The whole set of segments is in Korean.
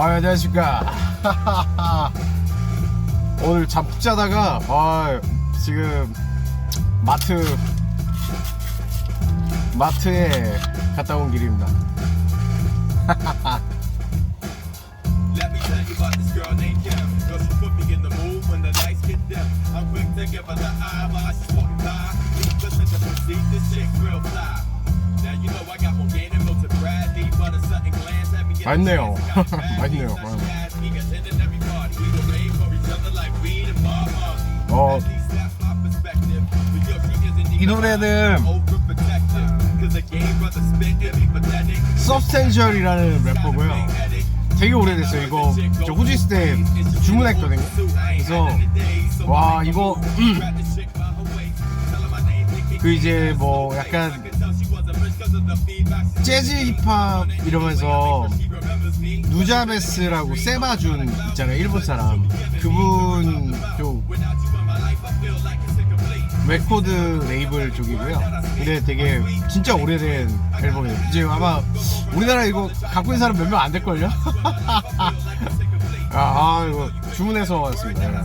아, 안녕하십니까. 오늘 잠푹 자다가, 아, 지금, 마트, 마트에 갔다 온 길입니다. 맛있네요. 맛있네요. 어. 이 노래는. 서브스텐셜이라는 래퍼고요. 되게 오래됐어요. 이거 저 있을 때 주문했거든요. 그래서 와 이거 음, 그 이제 뭐 약간 재즈 힙합 이러면서 누자베스라고 세바준 있잖아요. 일본 사람. 그분 쪽 레코드 레이블 쪽이고요. 근데 되게 진짜 오래된 앨범이에요. 이제 아마 우리나라 이거 갖고 있는 사람 몇 명 안 될걸요? 아, 아, 이거 주문해서 왔습니다.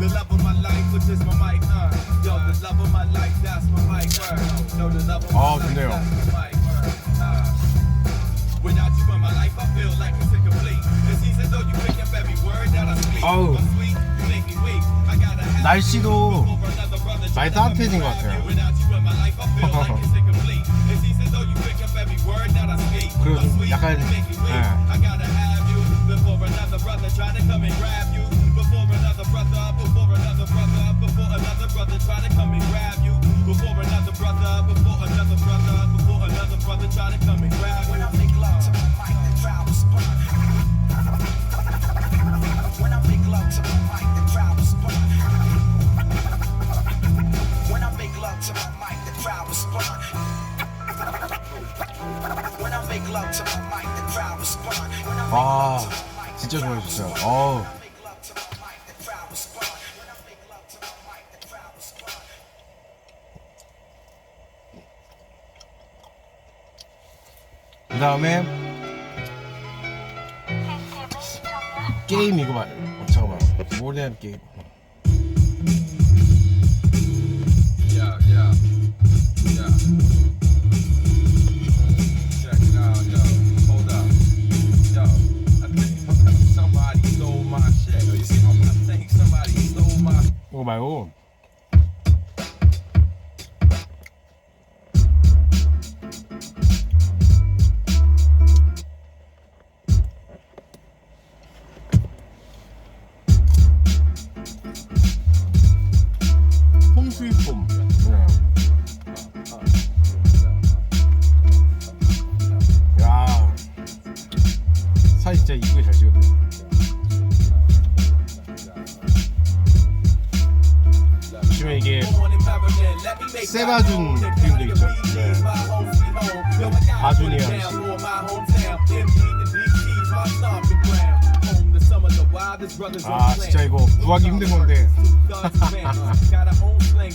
The love of my life, which is my mic, uh. Yo, the love of my life, that's my mic, word. Yo, the love of my 아, life, 좋네요. that's my mic, word. Uh. Without you in my life, I feel like it's incomplete. It's easy though you pick up every word that I speak. 아우. But sweet, you make me weak. I gotta have 날씨도 you for another brother. 많이 따뜻해진 것 같아요. Without you in my life, I feel I'm coming. come. 그 다음에 게임 이거 말 어, 잠깐만. 모르는 게임. Yeah, yeah, yeah.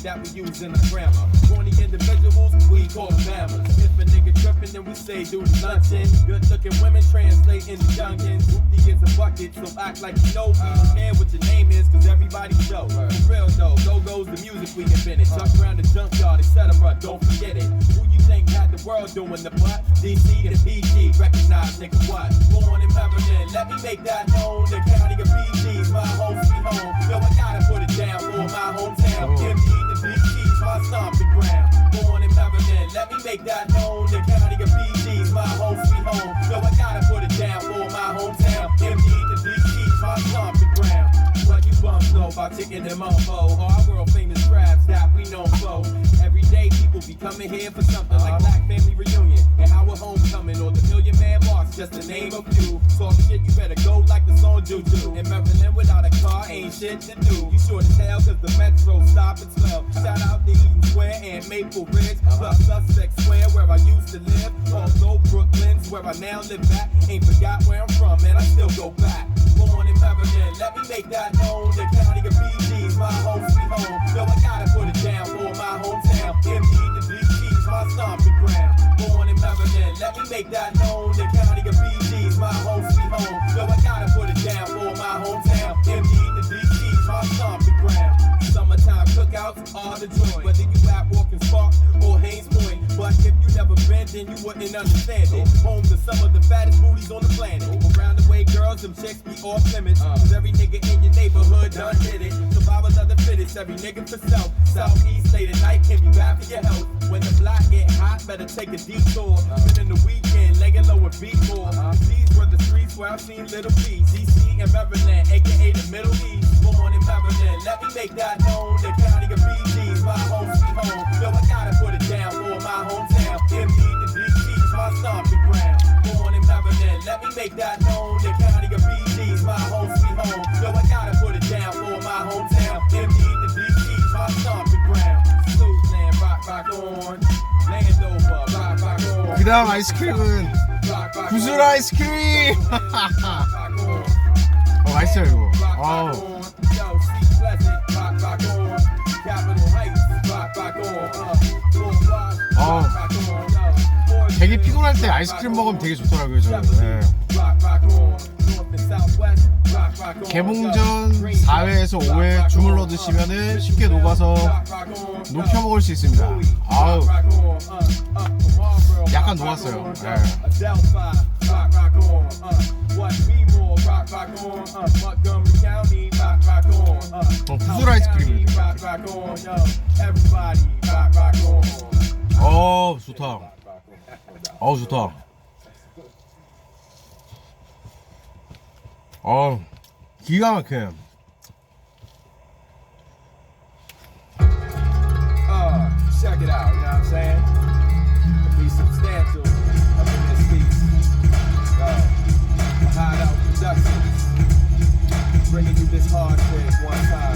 That we use in our grammar. Corny individuals, we call bammers. If a nigga trippin', then we say do the luncheon. Good looking women translate into youngins. He gets a bucket, so act like you know me. And what your name is, cause everybody show. For real though, go goes the music we invented. Chuck around the junkyard, etc. Don't forget it. Who you think had the world doing the butt? DC and PG, recognize nigga what? Born in Maryland, let me make that known. The county of PG's my home sweet home. Yo, I gotta put it down for my make that known. The county of PG's my home sweet home. Yo, I gotta put it down for my hometown. MD to DC's my stomping ground. What you bums know about chicken and mofo? Our world famous crabs that we know for. Every day people be coming here for something like uh-huh. Black Family Reunion and our homecoming or the Million Man March, just to name a few. Talk shit, you better go like the song do. In Maryland without a car ain't shit to do. You sure as hell cause the metro stop and swell. Shout out to Eden Square and Maple Ridge, plus uh-huh. Sussex Square where I used to live. Also Brooklyn's where I now live at. Ain't forgot where I'm from, man, I still go back. Born in Maryland, let me make that known. The county of BG's my home sweet home. Yo, I gotta put it down for my hometown. MD to DC's my stomping ground. Born in Maryland, let me make that known. The county of PG's my home Cookouts are the joint. Whether you at Walking Spark or Haynes Point. But if you never been, then you wouldn't understand it. Home to some of the fattest booties on the planet. Around the way, girls, them chicks be off limits. Uh. Cause every nigga in your neighborhood done did it. Survivors of the fittest, every nigga for self. Southeast late at night can be bad for your health. When the block get hot, better take a detour. Uh-huh. Spending the weekend, laying low and beat more. Uh-huh. These were the streets where I've seen little P. DC and Maryland, aka the Middle East. Born in Maryland, let me make that known The county of PG's my home sweet home. Yo, I gotta put it down for my hometown. MD to DC's my stomping ground. Born in Maryland, let me make that known. The county of PG's my home sweet home. Yo, I gotta put it down for my hometown. MD to DC's my stomping ground. Susan, rock, rock on. Landover, rock, rock on. 그 다음 아이스크림은 Rock, rock 구슬 on. 아이스크림 Rock, rock on. 어, 맛있어요 이거 Rock, 아우 Forest 되게 피곤할 때 아이스크림 먹으면. 되게 좋더라고요 저는 네. 개봉전 Yo, Green 4회에서 Rock, 5회 rock 주물러. 드시면은 Uh, 쉽게 녹아서. 녹여 먹을 수 있습니다 아우. Uh, uh, 약간 녹았어요. 예. Uh. Uh. Uh, 어, 구슬 on. 어 좋다 어우 좋다 어 기가 막혀 Uh, check it out, you know what I'm saying? Be substantial up in this piece. Uh, Hideout Productions. Bringing you this hard shit one time.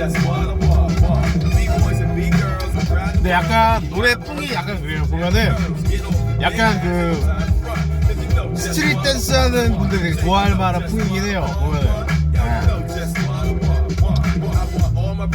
Just what I want. want. Big boys and big girls around the 근데. 약간 노래 풍이 약간 그래요 보면은 약간. 그 스트릿 what I 댄스 하는 분들이 되게 좋아할 만한 풍이긴 해요 보면은 Yo, you 네. know just what I want. want. Well, I want all my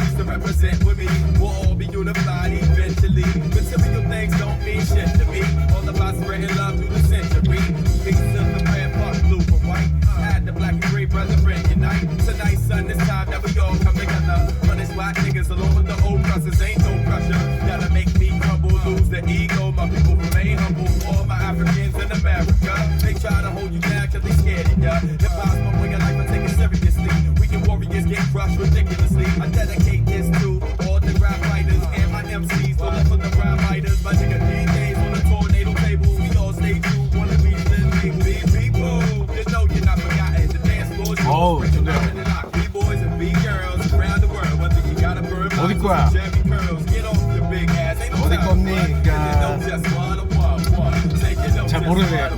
try to hold you down cause they scared of ya. Impossible way of life, I take it seriously. Weekend warriors get crushed ridiculously. I dedicate this to all the rap writers and my MCs. All for the rap writers. My nigga DJs on the tornado table. We all stay true. Wanna be the big people. You know you're not forgotten. The dance floor is 어우, 좋네요. B-boys and B-girls around the world. Whether you got a bird 어디 box or 거야? Chevy curls. Get off your big ass. Ain't no 어디 time to 겁니까? run. You know just what I want, want. Take it, know 잘 just 모르네,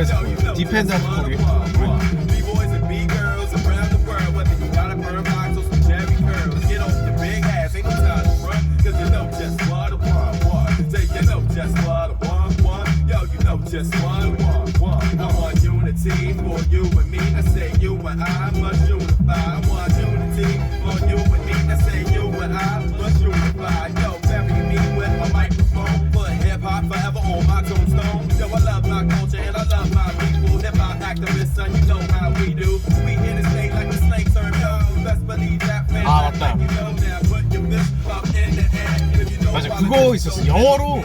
What I 소리. 그거 있었어 영어로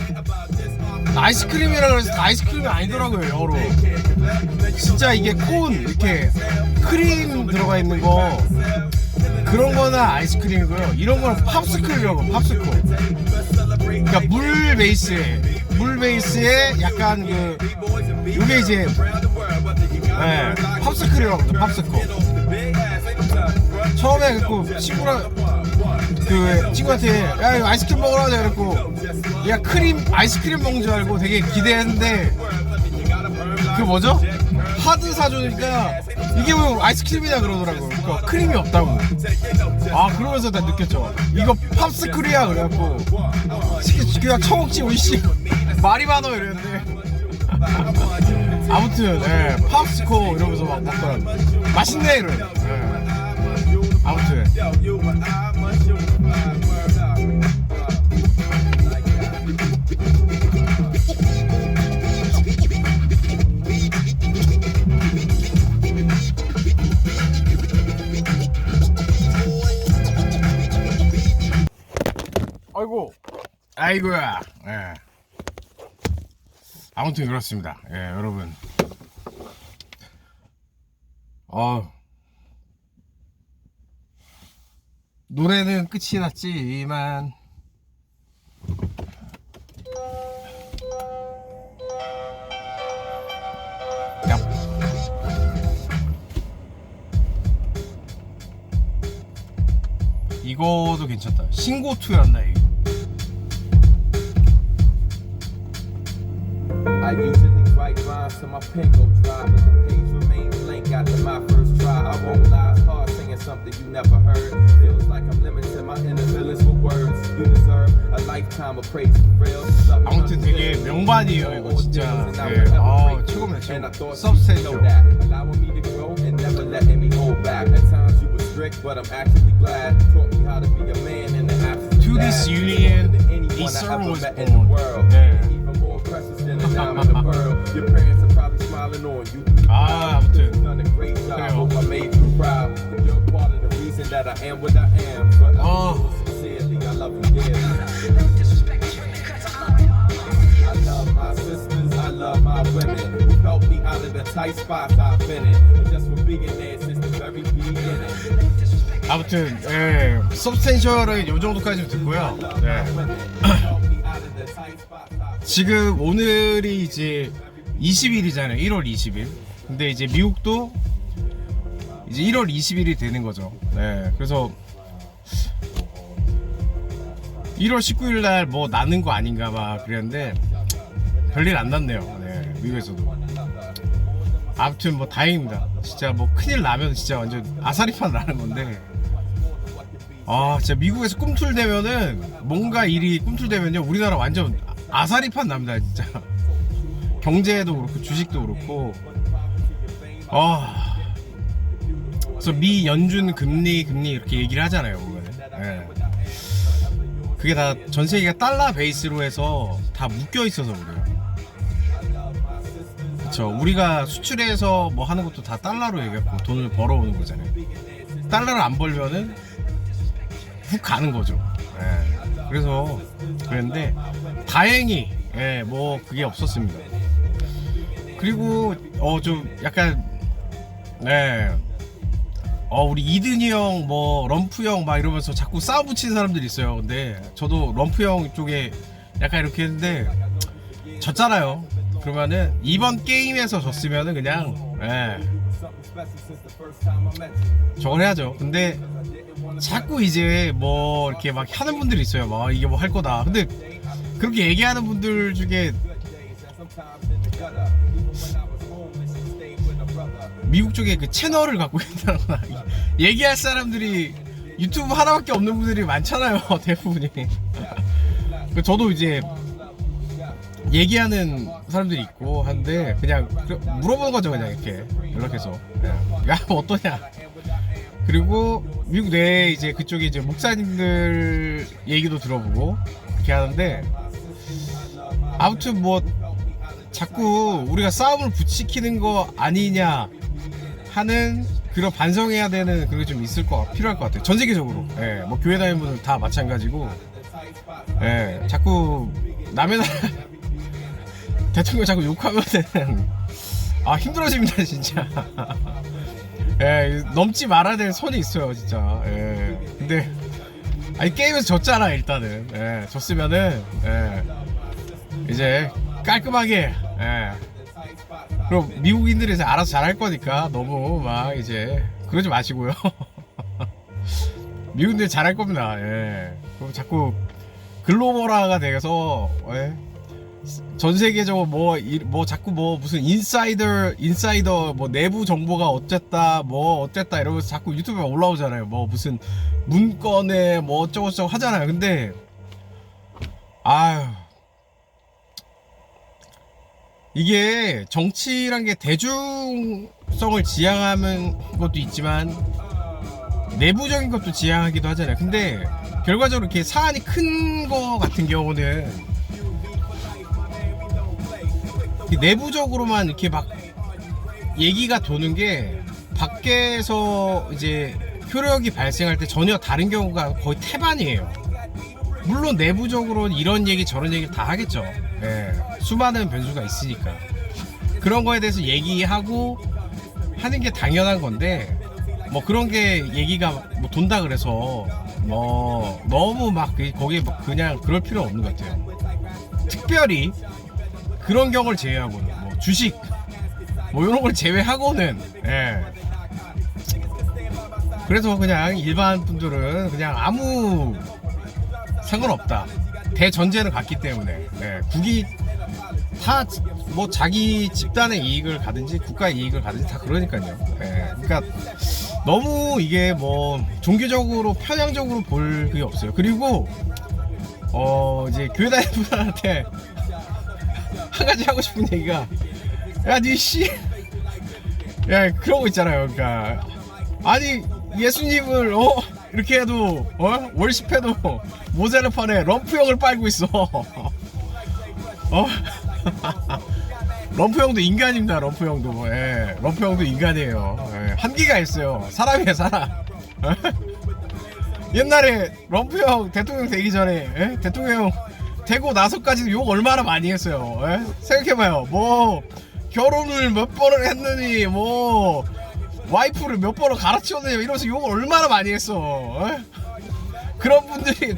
아이스크림이라 그래서 다 아이스크림이 아니더라고요 영어로. 진짜 이게 콘 이렇게 크림 들어가 있는 거 그런 거는 아이스크림이고요. 이런 거는 팝스쿨이라고 팝스쿨 그러니까 물 베이스에 물 베이스에 약간 그 이게 이제 네, 팝스쿨이라고 하죠 팝스쿨 처음에 그 친구랑 그 친구한테 야 이거 아이스크림 먹으러 가자. 그랬고 얘가 크림 아이스크림 먹는 줄 알고 되게 기대했는데 그 뭐죠? 하드 사주니까 이게 왜 아이스크림이냐 그러더라고요 그러니까 크림이 없다고. 아 그러면서 나 느꼈죠. 이거 팝스쿨이야 그래갖고 시- 그냥 처먹지 오이씨. 말이 많아. 이랬는데. 아무튼 예, 팝스코 이러면서 막 먹더라고요 맛있네. 이래 예. 아무튼 아이고. 아이고야 예. 아무튼 그렇습니다. 예 여러분. 어. 노래는 끝이 났지만. 야. 이거도 괜찮다. 신고투였나 이거 I usually write rhymes to my pen go dry, but the page remains blank after my first try. I won't lie, it's hard singing something you never heard. Feels like I'm limiting my inner feelings for words. You deserve a lifetime of praise for real. 아무튼 되게 명반이에요 이거 진짜 예. 아 최고입니다 최고 서브스테이션 Allowing me to grow and never letting me hold back. At times you were strict, but I'm actually glad. Taught me how to be a man in the absence To of this dad. union, Better than anyone I Esau ever was met in the born. world. I am what I am. But I 어. feel sincerely, I love you dearly. I love my sisters, I love my women who helped me out of the tight spots I've been in. And just for being there since the very beginning. 아무튼 예 서브스텐셜은 요 정도까지 듣고요 네. 지금 오늘이 이제 20일이잖아요 1월 20일 근데 이제 미국도 이제 1월 20일이 되는 거죠. 네 그래서 1월 19일 날 뭐 나는 거 아닌가 막 그랬는데 별일 안 났네요. 네 미국에서도. 아무튼 뭐 다행입니다. 진짜 뭐 큰일 나면 진짜 완전 아사리판 나는 건데. 아 진짜 미국에서 꿈틀대면은 뭔가 일이 꿈틀대면요. 우리나라 완전 아사리판 납니다 진짜. 경제도 그렇고 주식도 그렇고. 아 그래서 미 연준 금리 금리 이렇게 얘기를 하잖아요 보면은 예. 그게 다 전 세계가 달러 베이스로 해서 다 묶여 있어서 그래요 그쵸 우리가 수출해서 뭐 하는 것도 다 달러로 해갖고 돈을 벌어오는 거잖아요 달러를 안 벌면은 훅 가는 거죠. 예. 그래서 그랬는데 다행히 예, 뭐 그게 없었습니다. 그리고 어 좀 약간 네. 어 우리 이든이 형 뭐 럼프 형 막 이러면서 자꾸 싸워 붙이는 사람들이 있어요. 근데 저도 럼프 형 쪽에 약간 이렇게 했는데 졌잖아요. 그러면은 이번 게임에서 졌으면은 그냥 예. 저걸 해야죠. 근데 자꾸 이제 뭐 이렇게 막 하는 분들이 있어요. 막 이게 뭐 할 거다. 근데 그렇게 얘기하는 분들 중에 미국 쪽에 그 채널을 갖고 있다거나 얘기할 사람들이 유튜브 하나밖에 없는 분들이 많잖아요. 대부분이. 그 저도 이제 얘기하는 사람들이 있고 한데 그냥 그- 물어보는 거죠 그냥 이렇게 연락해서 야 어떠냐 그리고 미국 내에 이제 그쪽에 이제 목사님들 얘기도 들어보고 이렇게 하는데 아무튼 뭐 자꾸 우리가 싸움을 부추기는 거 아니냐 하는 그런 반성해야 되는 그게 좀 있을 거 필요할 것 같아요. 전 세계적으로. 예, 뭐 교회 다니는 분들 다 마찬가지고. 예, 자꾸 남의 나라 대통령 자꾸 욕하면은 아 힘들어집니다 진짜. 예, 넘지 말아야 될 선이 있어요 진짜. 예, 근데 아니 게임에서 졌잖아 일단은. 예, 졌으면은 예, 이제 깔끔하게. 예. 그럼 미국인들이 알아서 잘할 거니까 너무 막 이제 그러지 마시고요. 미국인들이 잘할 겁니다. 예. 그럼 자꾸 글로벌화가 돼서 예. 전 세계적으로 뭐, 이- 뭐 자꾸 뭐 무슨 인사이더 인사이더 뭐 내부 정보가 어쨌다 뭐 어쨌다 이러면서 자꾸 유튜브에 올라오잖아요. 뭐 무슨 문건에 뭐 어쩌고 저쩌고 하잖아요. 근데 아유 이게 정치란 게 대중성을 지향하는 것도 있지만 내부적인 것도 지향하기도 하잖아요. 근데 결과적으로 이렇게 사안이 큰 거 같은 경우는 이 내부적으로만 이렇게 막 얘기가 도는 게 밖에서 이제 효력이 발생할 때 전혀 다른 경우가 거의 태반이에요. 물론 내부적으로는 이런 얘기 저런 얘기를 다 하겠죠. 예, 수많은 변수가 있으니까 그런 거에 대해서 얘기하고 하는 게 당연한 건데 뭐 그런 게 얘기가 뭐 돈다 그래서 뭐 너무 막 그- 거기에 막 그냥 그럴 필요 없는 것 같아요. 특별히 그런 경우를 제외하고는 뭐 주식 뭐 이런 걸 제외하고는 예. 그래서 그냥 일반 분들은 그냥 아무 상관없다. 대전제는 같기 때문에 예. 국이 다 뭐 자기 집단의 이익을 가든지 국가의 이익을 가든지 다 그러니까요. 예. 그러니까 너무 이게 뭐 종교적으로 편향적으로 볼 그게 없어요. 그리고 어 이제 교회 다니는 분한테 한 가지 하고 싶은 얘기가 야니씨 야거 있잖아요 그러니까 아니 예수님을 어 이렇게 해도 어 월십해도 모자를 판에 럼프 형을 빨고 있어 어 럼프 형도 인간입니다 럼프 형도 예 럼프 형도 인간이에요 예, 한계가 있어요 사람이에요 사람 옛날에 럼프 형 대통령 되기 전에 예? 대통령 되고 나서까지도 욕 얼마나 많이 했어요. 예? 생각해봐요. 뭐 결혼을 몇 번을 했느니 뭐 와이프를 몇 번을 갈아치웠느냐 이러면서 욕을 얼마나 많이 했어. 예? 그런 분들이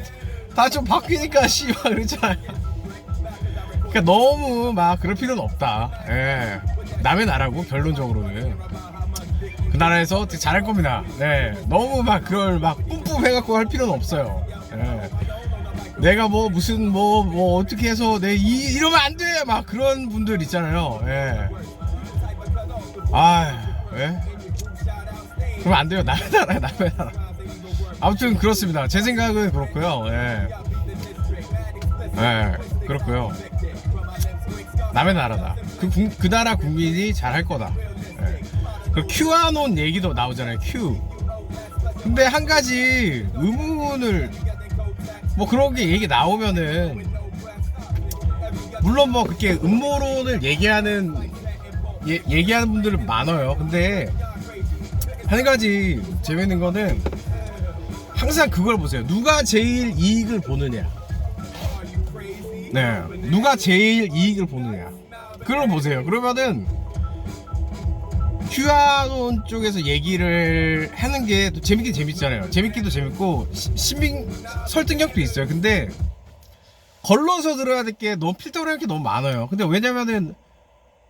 다 좀 바뀌니까 씨발 그랬잖아요. 그러니까 너무 막 그럴 필요는 없다. 예. 남의 나라고 결론적으로는 그 나라에서 되게 잘할 겁니다. 네, 너무 막 그걸 막 뿜뿜 해갖고 할 필요는 없어요. 예. 내가 뭐 무슨 뭐뭐 어떻게 해서 내 이, 이러면 안 돼! 막 그런 분들 있잖아요. 예. 아, 예. 그러면 안 돼요. 남의 나라, 남의 나라. 아무튼 그렇습니다. 제 생각은 그렇고요. 예. 예, 그렇고요. 남의 나라다. 그, 국- 그 나라 국민이 잘할 거다. 예. 그 큐아논 얘기도 나오잖아요. 큐. 근데 한 가지 의문을 뭐 그런 게 얘기 나오면은 물론 뭐 그렇게 음모론을 얘기하는 예- 얘기하는 분들은 많아요. 근데 한 가지 재밌는 거는 항상 그걸 보세요. 누가 제일 이익을 보느냐. 네, 누가 제일 이익을 보느냐. 그걸 보세요. 그러면은 큐아논 쪽에서 얘기를 하는 게 또 재밌긴 재밌잖아요. 재밌기도 재밌고 시- 신빙 설득력도 있어요. 근데 걸러서 들어야 될 게 너무 필터를 할게 너무 많아요. 근데 왜냐면은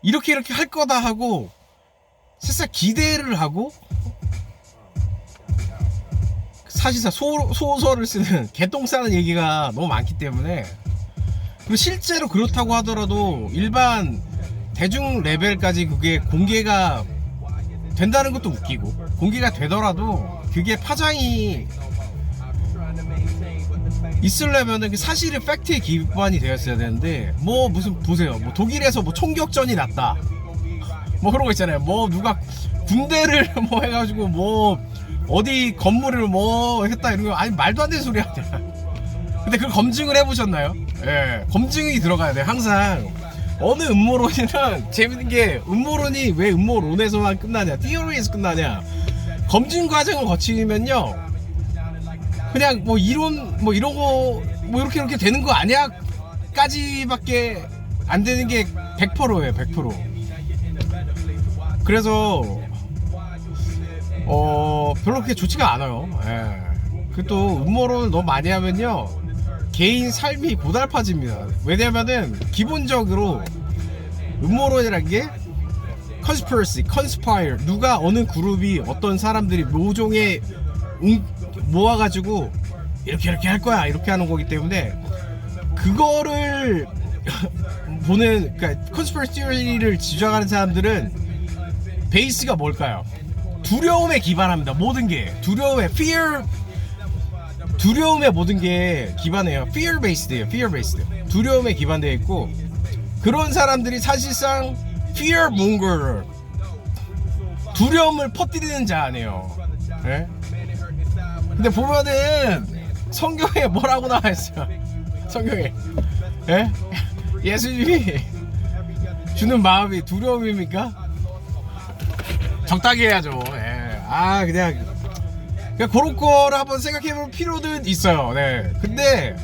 이렇게 이렇게 할 거다 하고 살짝 기대를 하고 사실상 소, 소설을 쓰는 개똥 싸는 얘기가 너무 많기 때문에. 그리고 실제로 그렇다고 하더라도 일반 대중 레벨까지 그게 공개가 된다는 것도 웃기고 공개가 되더라도 그게 파장이 있으려면은 그 사실이 팩트에 기반이 되었어야 되는데 뭐 무슨 보세요. 뭐 독일에서 뭐 총격전이 났다. 뭐 그런 거 있잖아요. 뭐 누가 군대를 뭐 해가지고 뭐 어디 건물을 뭐 했다 이런 거 아니 말도 안 되는 소리 하냐 근데 그걸 검증을 해보셨나요? 예, 검증이 들어가야 돼. 항상 어느 음모론이랑 재밌는 게 음모론이 왜 음모론에서만 끝나냐, 티어리에서 끝나냐. 검증 과정을 거치면요, 그냥 뭐 이론 뭐거뭐 이렇게 이렇게 되는 거 아니야? 까지밖에 안 되는 게 100%예요, 100%. 그래서 어 별로 그렇게 좋지가 않아요. 예. 그또 음모론을 너무 많이 하면요 개인 삶이 고달파집니다. 왜냐면은 기본적으로 음모론이라는 게 conspiracy, conspire 누가 어느 그룹이 어떤 사람들이 모종의 응- 모아가지고 이렇게 이렇게 할 거야 이렇게 하는 거기 때문에 그거를 보는 그러니까 conspiracy theory를 주장하는 사람들은 베이스가 뭘까요? 두려움에 기반합니다. 모든 게 두려움에 fear 두려움에 모든 게 기반해요. fear based예요. fear based. 두려움에 기반되어 있고 그런 사람들이 사실상 fear monger 두려움을 퍼뜨리는 자 아니에요. 예? 근데 보면은 성경에 뭐라고 나와 있어요. 성경에 예? 예수님이 주는 마음이 두려움입니까? 적당히 해야죠. 예. 아 그냥 그냥 그런 거를 한번 생각해볼 필요는 있어요. 네. 근데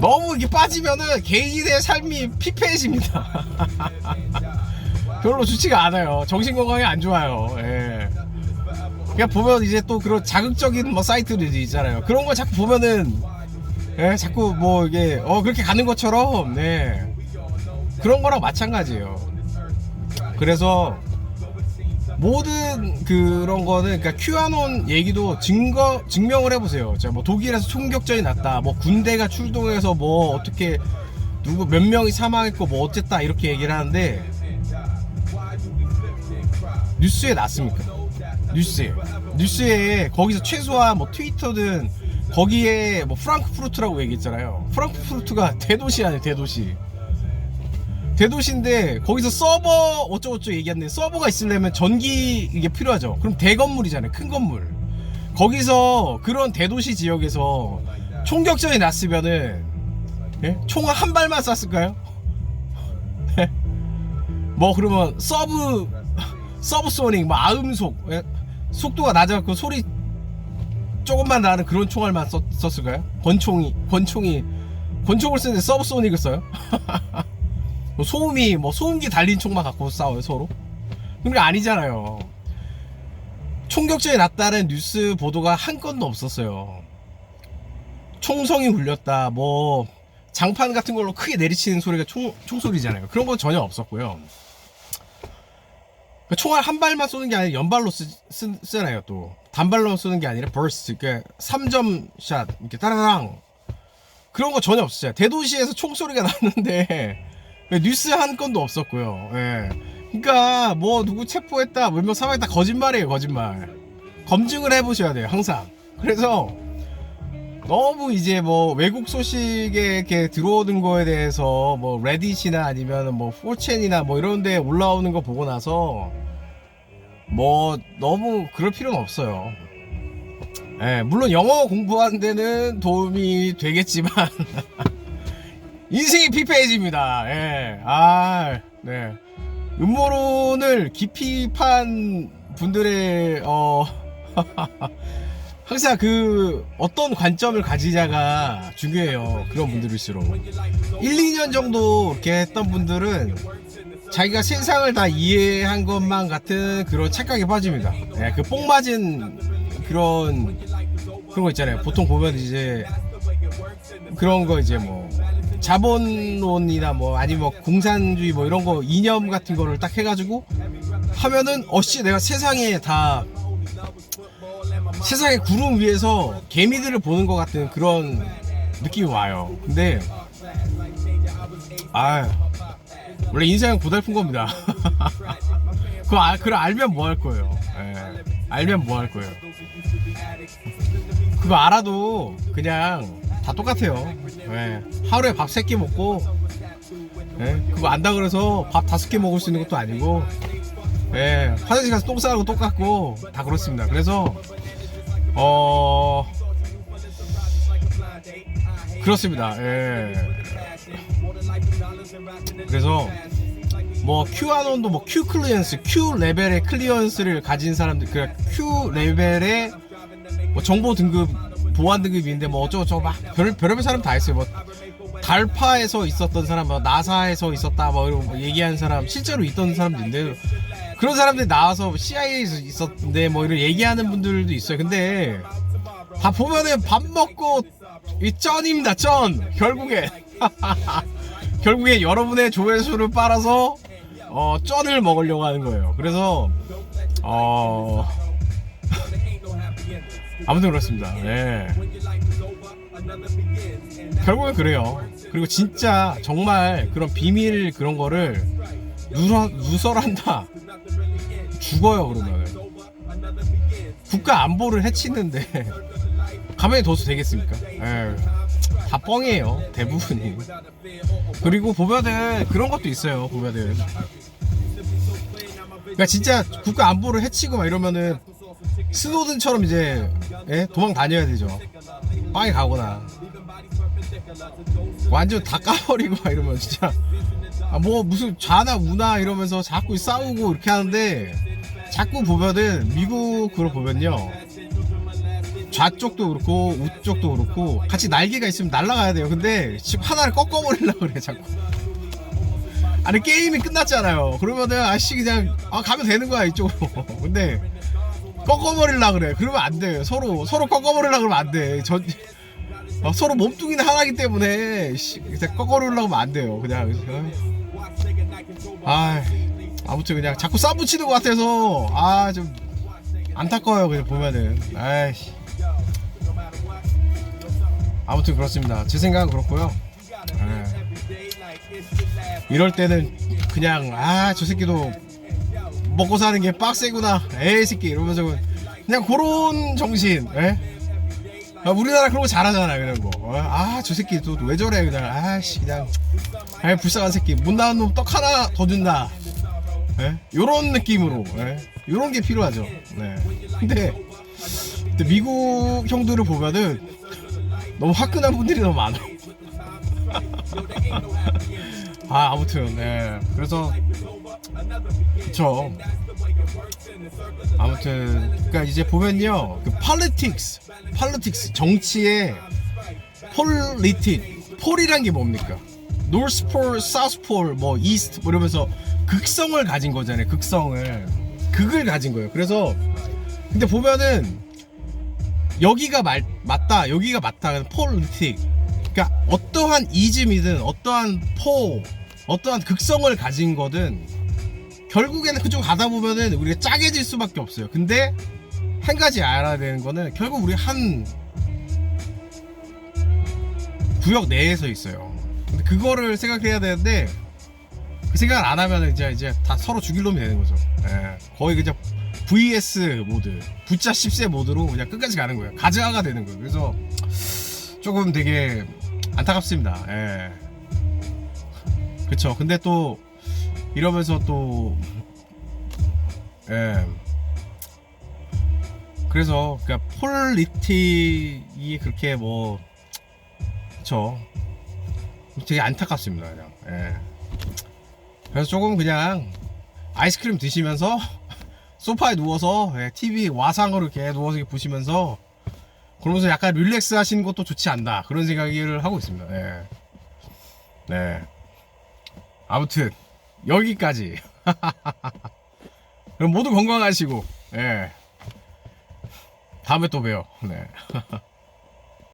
너무 이게 빠지면은 개인의 삶이 피폐해집니다. 별로 좋지가 않아요. 정신 건강에 안 좋아요. 예. 그냥 보면 이제 또 그런 자극적인 뭐 사이트들이 있잖아요. 그런 거 자꾸 보면은 예, 자꾸 뭐 이게 어 그렇게 가는 것처럼 네. 그런 거랑 마찬가지예요. 그래서 모든 그런 거는 그러니까 큐아논 얘기도 증거 증명을 해보세요. 자, 뭐 독일에서 총격전이 났다. 뭐 군대가 출동해서 뭐 어떻게 누구 몇 명이 사망했고 뭐 어쨌다 이렇게 얘기를 하는데 뉴스에 났습니까? 뉴스에 뉴스에 거기서 최소한 뭐 트위터든 거기에 뭐 프랑크푸르트라고 얘기했잖아요. 프랑크푸르트가 대도시 아니에요 대도시. 대도시인데 거기서 서버 어쩌고저쩌고 얘기하는데 서버가 있으려면 전기 이게 필요하죠. 그럼 대건물이잖아요. 큰 건물. 거기서 그런 대도시 지역에서 총격전이 났으면은 예? 총을 한 발만 쐈을까요? 예? 뭐 그러면 서브 서브 소닉 뭐 아음속 예? 속도가 낮아갖고 소리 조금만 나는 그런 총알만 썼, 썼을까요? 권총이 권총이 권총을 쓰는데 서브 소닉을 써요? 뭐 소음이 뭐 소음기 달린 총만 갖고 싸워요 서로? 그런 게 아니잖아요. 총격전이 났다는 뉴스 보도가 한 건도 없었어요. 총성이 울렸다, 뭐 장판 같은 걸로 크게 내리치는 소리가 총 총소리잖아요. 그런 건 전혀 없었고요. 그러니까 총알 한 발만 쏘는 게 아니라 연발로 쓰, 쓰, 쓰잖아요. 또 단발로 쓰는 게 아니라 버스트, 그러니까 3점 샷 이렇게 따라랑 그런 거 전혀 없었어요. 대도시에서 총소리가 났는데 뉴스 한 건도 없었고요. 예. 그러니까 뭐 누구 체포했다, 몇명 사망했다 거짓말이에요, 거짓말. 검증을 해보셔야 돼요, 항상. 그래서 너무 이제 뭐 외국 소식에 이렇게 들어오는 거에 대해서 뭐 레딧이나 아니면 뭐 4chan이나 뭐 이런 데 올라오는 거 보고 나서 뭐 너무 그럴 필요는 없어요. 예, 물론 영어 공부하는 데는 도움이 되겠지만 인생이 피폐해집니다. 예. 아, 네. 음모론을 깊이 판 분들의 어 항상 그 어떤 관점을 가지자가 중요해요. 그런 분들일수록 1, 2년 정도 이렇게 했던 분들은 자기가 세상을 다 이해한 것만 같은 그런 착각에 빠집니다. 예, 그 뽕 맞은 그런 그런 거 있잖아요. 보통 보면 이제 그런 거 이제 뭐 자본론이나 뭐 아니면 뭐 공산주의 뭐 이런 거 이념 같은 거를 딱 해가지고 하면은 어씨 내가 세상에 다 세상의 구름 위에서 개미들을 보는 것 같은 그런 느낌이 와요. 근데 아 원래 인생은 고달픈 겁니다. 그거 알, 그걸 알면 뭐 할 거예요. 예, 알면 뭐 할 거예요. 그거 알아도 그냥 다 똑같아요. 예, 하루에 밥세끼 먹고 예, 그거 안다 그래서 밥 다섯 개 먹을 수 있는 것도 아니고 예, 화장실 가서 똥 싸는 거 똑같고 다 그렇습니다. 그래서 어 그렇습니다. 예. 그래서 뭐 Q아논도 뭐 Q 클리언스, Q 레벨의 클리언스를 가진 사람들, 그 Q 레벨의 뭐 정보 등급, 보안 등급인데 뭐 어쩌고저쩌고 막 별, 별의별 사람 다 있어요. 뭐 달파에서 있었던 사람, 뭐 나사에서 있었다, 뭐 이런 거 얘기하는 사람, 실제로 있던 사람도 있는데 그런 사람들이 나와서 CIA에서 있었는데 뭐 이런 얘기하는 분들도 있어요. 근데 다 보면은 밥 먹고 이 쩐입니다, 쩐. 결국에 결국에 여러분의 조회수를 빨아서 어, 쩐을 먹으려고 하는 거예요. 그래서 어 아무튼 그렇습니다. 네. 결국엔 그래요. 그리고 진짜 정말 그런 비밀 그런 거를 누설, 누설한다. 죽어요 그러면 국가 안보를 해치는데 가만히 둬도 되겠습니까? 에휴, 다 뻥이에요 대부분이 그리고 보면은 그런 것도 있어요 보면은 그러니까 진짜 국가 안보를 해치고 막 이러면은 스노든처럼 이제 예? 도망 다녀야 되죠. 빵에 가거나. 완전 다 까버리고 막 이러면 진짜. 아, 뭐 무슨 좌나 우나 이러면서 자꾸 싸우고 이렇게 하는데 자꾸 보면은 미국 그걸 보면요. 좌쪽도 그렇고 우쪽도 그렇고 같이 날개가 있으면 날아가야 돼요. 근데 지금 하나를 꺾어버리려고 그래 자꾸. 아니 게임이 끝났잖아요. 그러면은 아씨 그냥 아 가면 되는 거야 이쪽으로. 근데 꺾어버리려고 그래. 그러면 안 돼. 서로 서로 꺾어버리려고 그러면 안 돼. 전 어, 서로 몸뚱이는 하나기 때문에 씨, 꺾어버리려고 하면 안 돼요. 그냥 아 아무튼 그냥 자꾸 싸붙이는 것 같아서 아 좀 안타까워요 그냥 보면은. 아이씨. 아무튼 그렇습니다. 제 생각은 그렇고요. 예. 이럴 때는 그냥 아 저 새끼도 먹고 사는 게 빡세구나. 에이 새끼. 이러면서 그냥 그런 정신 예? 아, 우리나라 그런 거 잘하잖아 그런 거아저 새끼 또 왜 저래 그냥. 아씨 그냥. 아 불쌍한 새끼. 못 나온 놈 떡 하나 더 준다. 예? 요런 느낌으로 예? 요런 게 필요하죠. 네. 근데, 근데 미국 형들을 보면은 너무 화끈한 분들이 너무 많아. 아 아무튼 네. 그래서 저 아무튼 그러니까 이제 보면요 그 politics politics 정치의 폴리틱 폴이란 게 뭡니까? 노스 폴 사우스 폴 뭐 이스트 뭐 이러면서 극성을 가진 거잖아요 극성을. 극을 가진 거예요. 그래서 근데 보면은 여기가 말, 맞다 여기가 맞다 폴리틱 그러니까 어떠한 이즘이든 어떠한 포 어떠한 극성을 가진 거든 결국에는 그쪽 가다 보면은 우리가 짜게질 수밖에 없어요. 근데 한 가지 알아야 되는 거는 결국 우리 한 구역 내에서 있어요. 근데 그거를 생각해야 되는데 그 생각을 안 하면 이제 이제 다 서로 죽일 놈이 되는 거죠. 예, 거의 그냥 VS 모드 부자 10세 모드로 그냥 끝까지 가는 거예요. 가즈아가 되는 거예요. 그래서 조금 되게 안타깝습니다. 예. 그쵸. 근데 또 이러면서 또 예. 그래서 그러니까 폴리틱이 그렇게 뭐 그쵸 되게 안타깝습니다 그냥 예. 그래서 조금 그냥 아이스크림 드시면서 소파에 누워서 예, TV 와상으로 이렇게 누워서 이렇게 보시면서 그러면서 약간 릴렉스 하시는 것도 좋지 않나 그런 생각을 하고 있습니다 예. 네 아무튼 여기까지. 그럼 모두 건강하시고 예. 다음에 또 봬요. 네